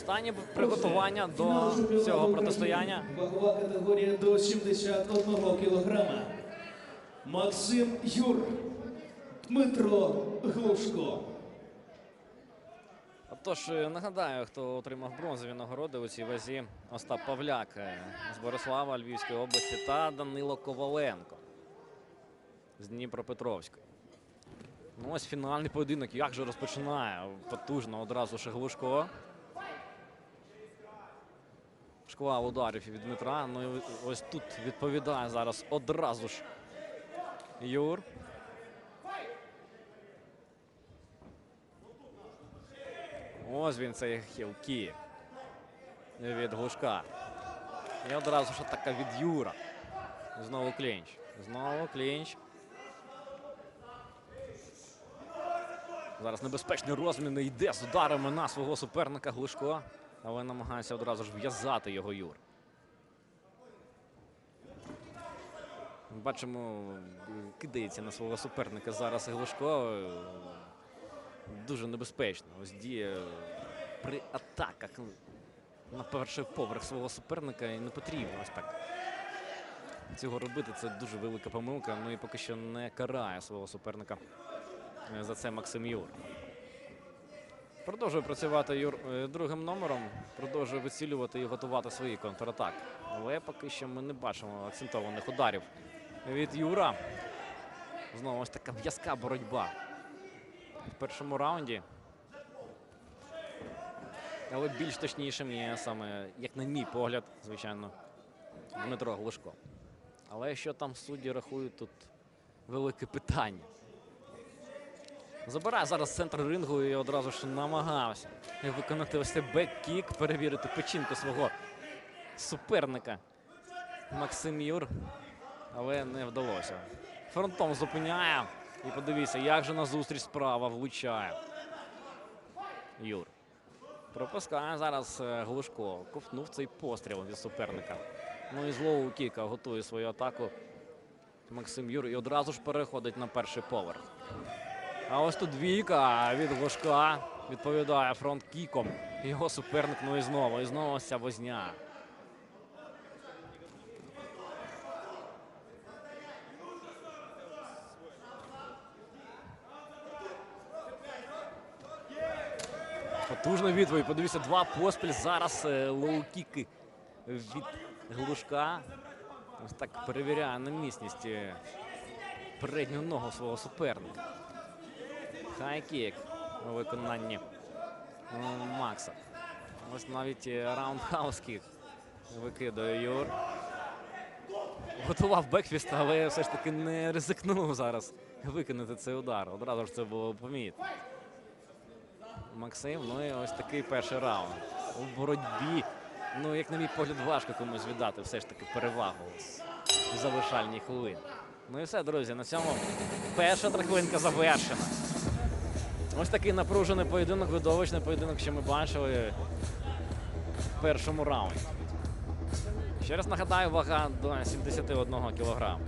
Останнє приготування до цього протистояння. Вагова категорія до 71 кілограма. Максим Юр, Дмитро Глушко. Тож е, нагадаю, хто отримав бронзові нагороди у цій вазі Остап Павляк е, з Борислава Львівської області та Данило Коваленко з Дніпропетровської. Ну ось фінальний поєдинок. Як же розпочинає потужно одразу Шеглушко. Шквал ударів від Дмитра. Ну ось тут відповідає зараз одразу ж Юр. Ось він цей хілкі від Глушка. І одразу ж атака від Юра. Знову клінч. Знову клінч. Зараз небезпечний розмін йде з ударами на свого суперника Глушко. Але намагається одразу ж в'язати його Юр. Бачимо, кидається на свого суперника зараз і Глушко. Дуже небезпечно. Ось діє при атаках на перший поверх свого суперника і не потрібно ось так. Цього робити це дуже велика помилка. Ну і поки що не карає свого суперника за це Максим Юр. Продовжує працювати Юр е, другим номером, продовжує вицілювати і готувати свої контратаки. Але поки що ми не бачимо акцентованих ударів від Юра. Знову ось така в'язка боротьба в першому раунді. Але більш точнішим є саме, як на мій погляд, звичайно, Дмитро Глушко. Але що там судді рахують, тут велике питання. Забирає зараз центр рингу і одразу ж намагався виконати ось цей бек-кік, перевірити печінку свого суперника Максим Юр. Але не вдалося. Фронтом зупиняє. І подивіться, як же назустріч справа влучає. Юр. Пропускає зараз е, Глушко. Ковтнув цей постріл від суперника. Ну і злову кіка готує свою атаку. Максим Юр і одразу ж переходить на перший поверх. А ось тут двійка від Глушка. Відповідає фронт-кіком. Його суперник, ну і знову, і знову ось ця возня. Потужна відповідь. Подивіться, два поспіль. Зараз е, лоу-кіки від Глушка. Ось так перевіряє на міцність е, передню ногу свого суперника. Хай-кік у виконанні Макса. Ось навіть е, раундхаус-кік викидає Юр. Готував бекфіст, але все ж таки не ризикнув зараз виконати цей удар. Одразу ж це було помітно. Максим. Ну і ось такий перший раунд. У боротьбі. Ну, як на мій погляд, важко комусь віддати все ж таки перевагу в завершальній хвилині. Ну і все, друзі, на цьому перша трихвинка завершена. Ось такий напружений поєдинок, видовищний поєдинок, що ми бачили в першому раунді. Ще раз нагадаю, вага до 71 кілограма.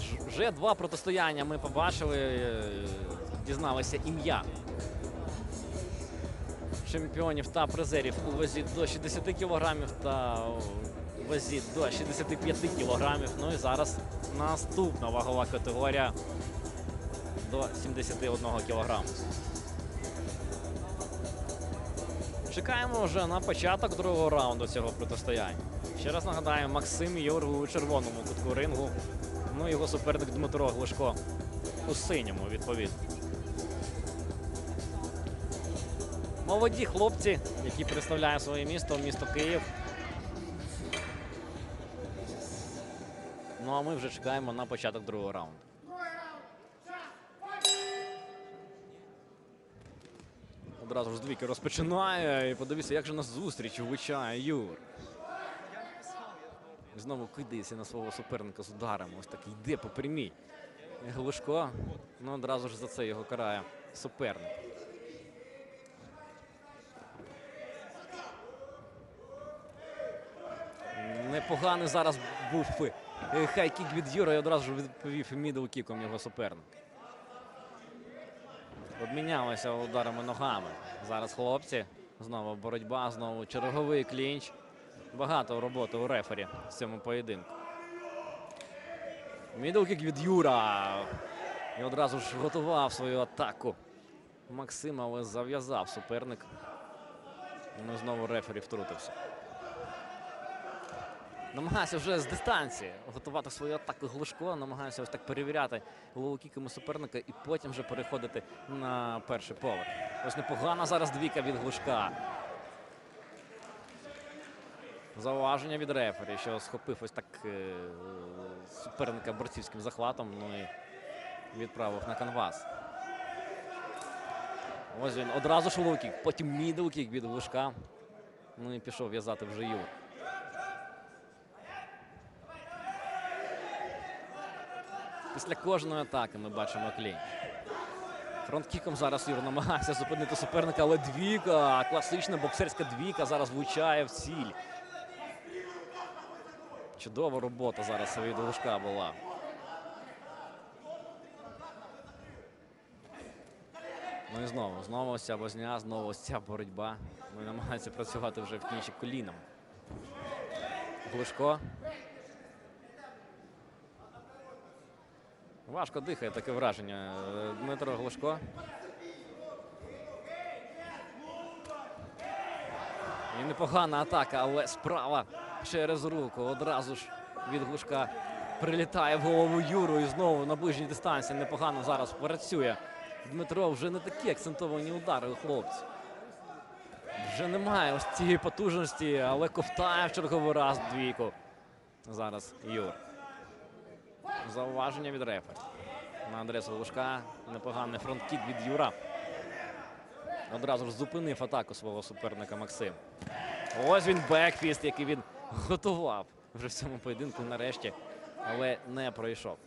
Ж- Вже два протистояння ми побачили, е, дізналися ім'я чемпіонів та призерів у вазі до 60 кілограмів та вазі до 65 кілограмів. Ну і зараз наступна вагова категорія до 71 кілограму. Чекаємо вже на початок другого раунду цього протистояння. Ще раз нагадаю, Максим Юр у червоному кутку рингу. Ну, його суперник Дмитро Глушко у синьому, відповідно. Молоді хлопці, які представляють своє місто, місто Київ. Ну а ми вже чекаємо на початок другого раунду. Одразу ж з двійки розпочинає. І подивіться, як же нас зустріч влучає Юр. Знову кидається на свого суперника з ударами. Ось так йде по прямій. Глушко. Ну одразу ж за це його карає суперник. Непоганий зараз був е, хай-кік від Юра і одразу ж відповів мідл-кіком його суперник. Обмінялися ударами ногами. Зараз хлопці. Знову боротьба, знову черговий клінч. Багато роботи у рефері в цьому поєдинку. Мідл-кік від Юра. І одразу ж готував свою атаку. Максим, але зав'язав суперник. Ну, знову рефері втрутився. Намагався вже з дистанції готувати свою атаку Глушко, намагався ось так перевіряти лоу-кіками суперника і потім вже переходити на перший поверх. Ось непогана зараз двійка від Глушка. Зауваження від рефері, що схопив ось так е, суперника борцівським захватом, ну і відправив на канвас. Ось він одразу ж лоу-кік, потім мідл-кік від Глушка. Ну і пішов в'язати вже Юр. Після кожної атаки ми бачимо клінч. Фронткіком зараз Юр намагається зупинити суперника, але двійка, класична боксерська двійка зараз влучає в ціль. Чудова робота зараз від Лужка була. Ну і знову, знову ця возня, знову ця боротьба. І намагається працювати вже в кінчі коліном. Глушко. Важко дихає таке враження. Дмитро Глушко. І непогана атака, але справа через руку. Одразу ж від Глушка прилітає в голову Юру і знову на ближній дистанції непогано зараз працює. Дмитро вже не такі акцентовані удари у хлопців. Вже немає ось цієї потужності, але ковтає в черговий раз двійку. Зараз Юр. Зауваження від рефері. На адресу Лужка. Непоганий фронткік від Юра. Одразу ж зупинив атаку свого суперника Максим. Ось він бекфіст, який він готував вже в цьому поєдинку нарешті, але не пройшов.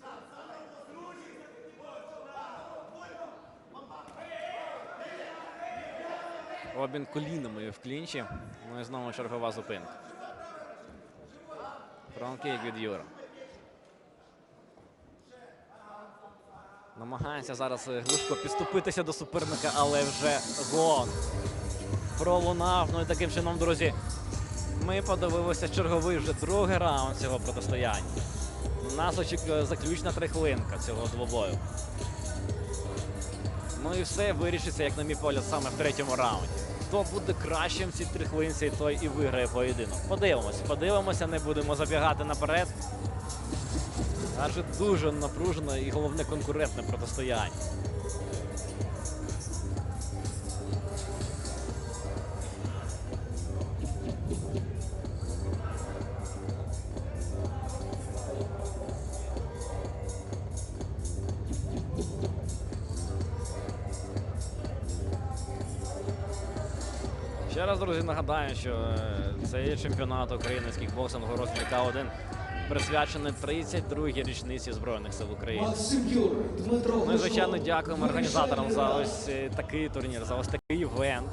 Обмін колінами в клінчі. Ну і знову чергова зупинка. Фронткік від Юра. Намагається зараз е, Глушко підступитися до суперника, але вже гон. Пролунав. Ну і таким чином, друзі, ми подивилися черговий вже другий раунд цього протистояння. Нас очікує заключна трихлинка цього двобою. Ну і все вирішиться, як на мій погляд, саме в третьому раунді. Хто буде кращим в цій трихлинці, той і виграє поєдинок. Подивимось, подивимося, не будемо забігати наперед. Адже дуже напружено і головне конкурентне протистояння. Ще раз, друзі, нагадаю, що е, цей чемпіонат України з кікбоксингу розмір К1 присвячений 32-й річниці Збройних сил України. І, звичайно, дякуємо організаторам за ось е, такий турнір, за ось такий івент.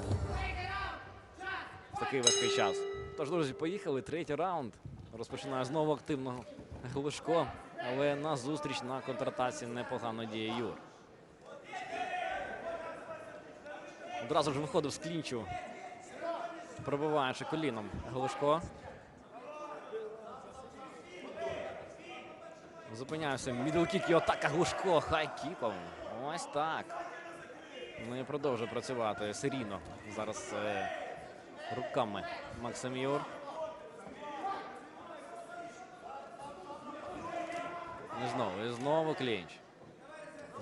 Такий важкий час. Тож, друзі, поїхали. Третій раунд. Розпочинає знову активного Глушко, але на зустріч на контратаці непогано діє Юр. Одразу ж виходив з клінчу, пробиваючи коліном Глушко. Зупиняємося. Мідлкік і атака Глушко. Хайкіком. Ось так. Ну і продовжує працювати серійно. Зараз е, руками Максим Юр. І знову, і знову клінч.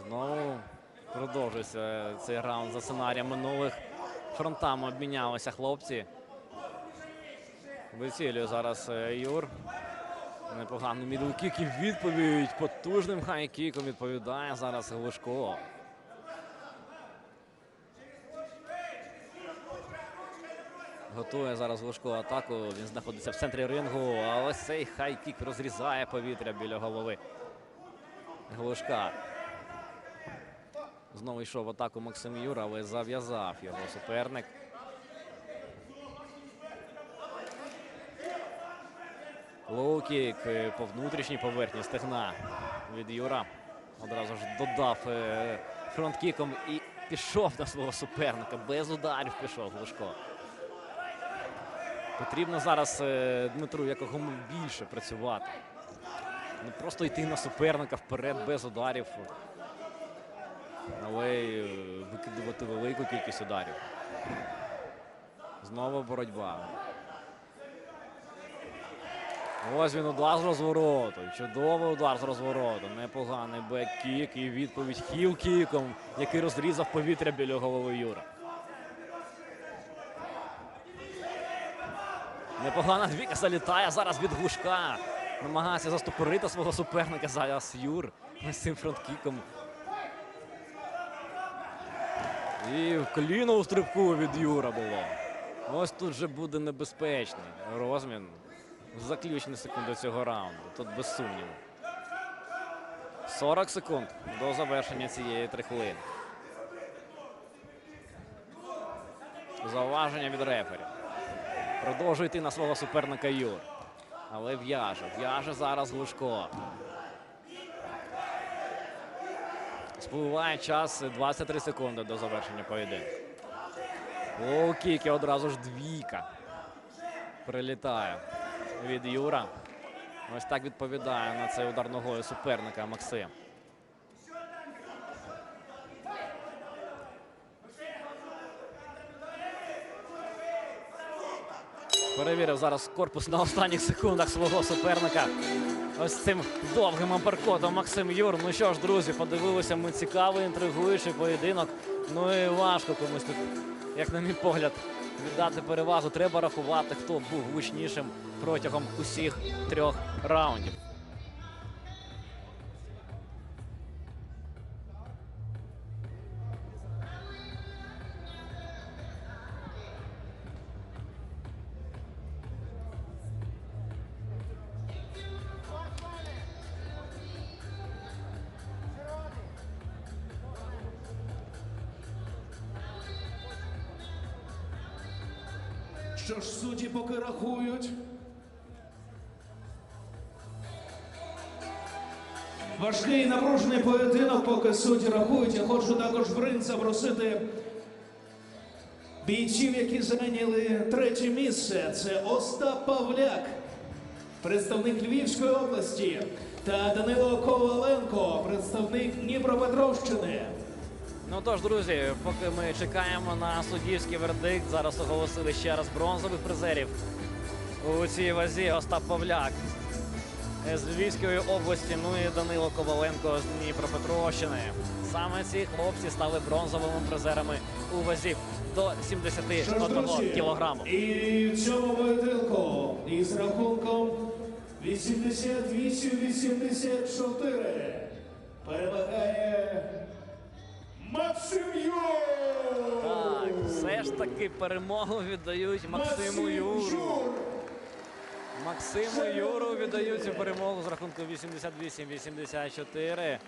Знову продовжується цей раунд за сценарієм минулих. Фронтами обмінялися хлопці. Вицілює зараз е, Юр. Непоганий мідлкік і відповідь потужним хайкіком відповідає зараз Глушко. Готує зараз Глушко атаку. Він знаходиться в центрі рингу. А ось цей хайкік розрізає повітря біля голови Глушка. Знову йшов в атаку Максим Юра, але зав'язав його суперник. Лоу-кік е, по внутрішній поверхні стегна від Юра. Одразу ж додав е, фронт-кіком і пішов на свого суперника. Без ударів пішов Глушко. Потрібно зараз е, Дмитру якомога більше працювати. Не просто йти на суперника вперед без ударів, але викидувати велику кількість ударів. Знову боротьба. Ось він удар з розвороту. Чудовий удар з розвороту. Непоганий бек-кік і відповідь хіл-кіком, який розрізав повітря біля голови Юра. Непогана двійка залітає зараз від глушка. Намагається застопорити свого суперника. Зараз Юр ось цим фронткіком. І коліно у стрибку від Юра було. Ось тут же буде небезпечний розмін. Заключні секунди цього раунду. Тут без сумніву. 40 секунд до завершення цієї три хвилини. Зауваження від рефері. Продовжує йти на свого суперника Юр. Але в'яже. В'яже зараз Глушко. Спливає час 23 секунди до завершення поєдинку. Лоу-кік одразу ж двійка. Прилітає від Юра. Ось так відповідає на цей удар ногою суперника Максим. Перевірив зараз корпус на останніх секундах свого суперника. Ось цим довгим апперкотом Максим Юр. Ну що ж, друзі, подивилися ми цікавий, інтригуючий поєдинок. Ну і важко комусь тут, як на мій погляд, віддати перевагу. Треба рахувати, хто був гучнішим протягом усіх трьох раундів. Що ж судді поки рахують. Важкий і напружений поєдинок, поки судді рахують. Я хочу також в ринг запросити бійців, які зайняли третє місце. Це Остап Павляк, представник Львівської області, та Данило Коваленко, представник Дніпропетровщини. Ну тож, друзі, поки ми чекаємо на суддівський вердикт, зараз оголосили ще раз бронзових призерів у цій вазі Остап Павляк з Львівської області, ну і Данило Коваленко з Дніпропетровщини. Саме ці хлопці стали бронзовими призерами у вазі до 71 кілограму. І в цьому поєдинку із рахунком 88-84 перемагає Максим! Так, все ж таки перемогу віддають Максиму Юру. Юр! Максиму Юру віддають цю перемогу з рахунку 88-84.